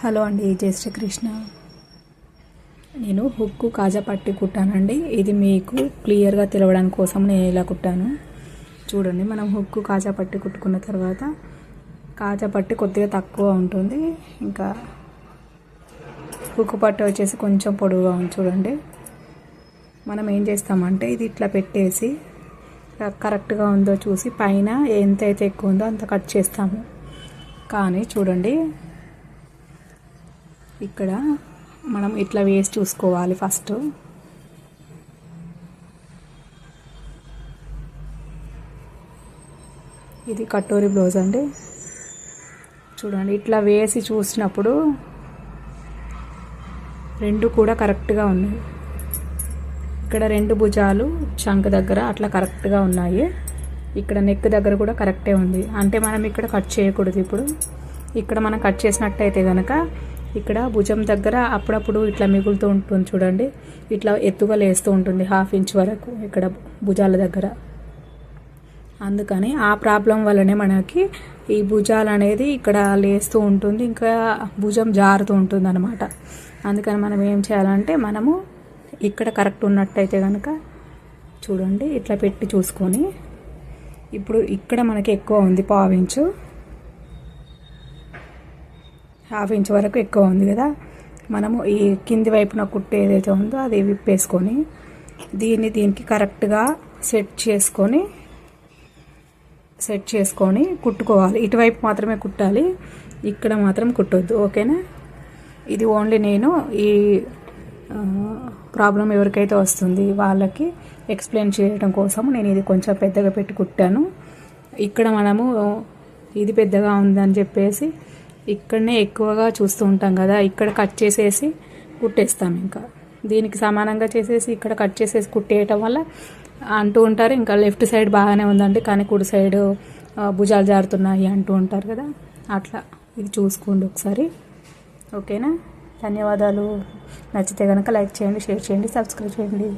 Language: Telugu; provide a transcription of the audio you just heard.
హలో అండి జై శ్రీకృష్ణ. నేను హుక్కు కాజా పట్టి కుట్టానండి. ఇది మీకు క్లియర్గా తెలవడానికి కోసం నేను ఇలా కుట్టాను. చూడండి మనం హుక్కు కాజా పట్టి కుట్టుకున్న తర్వాత కాజా పట్టి కొద్దిగా తక్కువ ఉంటుంది. ఇంకా హుక్కు పట్టు వచ్చేసి కొంచెం పొడవుగా ఉంది చూడండి. మనం ఏం చేస్తామంటే ఇది ఇట్లా పెట్టేసి కరెక్ట్గా ఉందో చూసి పైన ఎంతైతే ఎక్కువ ఉందో అంత కట్ చేస్తాము. కానీ చూడండి ఇక్కడ మనం ఇట్లా వేసి చూసుకోవాలి ఫస్ట్? ఇది కట్టోరి బ్లౌజ్ అండి. చూడండి ఇట్లా వేసి చూసినప్పుడు రెండు కూడా కరెక్ట్గా ఉన్నాయి. ఇక్కడ రెండు భుజాలు చంక దగ్గర అట్లా కరెక్ట్గా ఉన్నాయి. ఇక్కడ నెక్ దగ్గర కూడా కరెక్టే ఉంది. అంటే మనం ఇక్కడ కట్ చేయకూడదు ఇప్పుడు. ఇక్కడ మనం కట్ చేసినట్టయితే కనుక ఇక్కడ భుజం దగ్గర అప్పుడప్పుడు ఇట్లా మిగులుతూ ఉంటుంది చూడండి. ఇట్లా ఎత్తుగా లేస్తూ ఉంటుంది హాఫ్ ఇంచ్ వరకు ఇక్కడ భుజాల దగ్గర. అందుకని ఆ ప్రాబ్లం వల్లనే మనకి ఈ భుజాలు అనేది ఇక్కడ లేస్తూ ఉంటుంది ఇంకా భుజం జారుతూ ఉంటుంది అనమాట అందుకని మనం ఏం చేయాలంటే మనము ఇక్కడ కరెక్ట్ ఉన్నట్టయితే కనుక చూడండి ఇట్లా పెట్టి చూసుకొని. ఇప్పుడు ఇక్కడ మనకి ఎక్కువ ఉంది పావించు హాఫ్ ఇంచ్ వరకు ఎక్కువ ఉంది కదా. మనము ఈ కింది వైపున కుట్టు ఏదైతే ఉందో అది విప్పేసుకొని దీన్ని దీనికి కరెక్ట్గా సెట్ చేసుకొని సెట్ చేసుకొని కుట్టుకోవాలి. ఇటువైపు మాత్రమే కుట్టాలి. ఇక్కడ మాత్రం కుట్టొద్దు. ఓకేనా? ఇది ఓన్లీ నేను ఈ ప్రాబ్లం ఎవరికైతే వస్తుంది వాళ్ళకి ఎక్స్ప్లెయిన్ చేయడం కోసం నేను ఇది కొంచెం పెద్దగా పెట్టి కుట్టాను. ఇక్కడ మనము ఇది పెద్దగా ఉందని చెప్పేసి ఇక్కడనే ఎక్కువగా చూస్తూ ఉంటాం కదా ఇక్కడ కట్ చేసేసి కుట్టేస్తాం ఇంకా. దీనికి సమానంగా చేసేసి ఇక్కడ కట్ చేసేసి కుట్టేయటం వల్ల అంటూ ఉంటారు ఇంకా లెఫ్ట్ సైడ్ బాగానే ఉందండి కానీ కుడి సైడ్ భుజాలు జారుతున్నాయి అంటూ ఉంటారు కదా. అట్లా ఇది చూసుకోండి ఒకసారి. ఓకేనా? ధన్యవాదాలు. నచ్చితే కనుక లైక్ చేయండి షేర్ చేయండి సబ్స్క్రైబ్ చేయండి.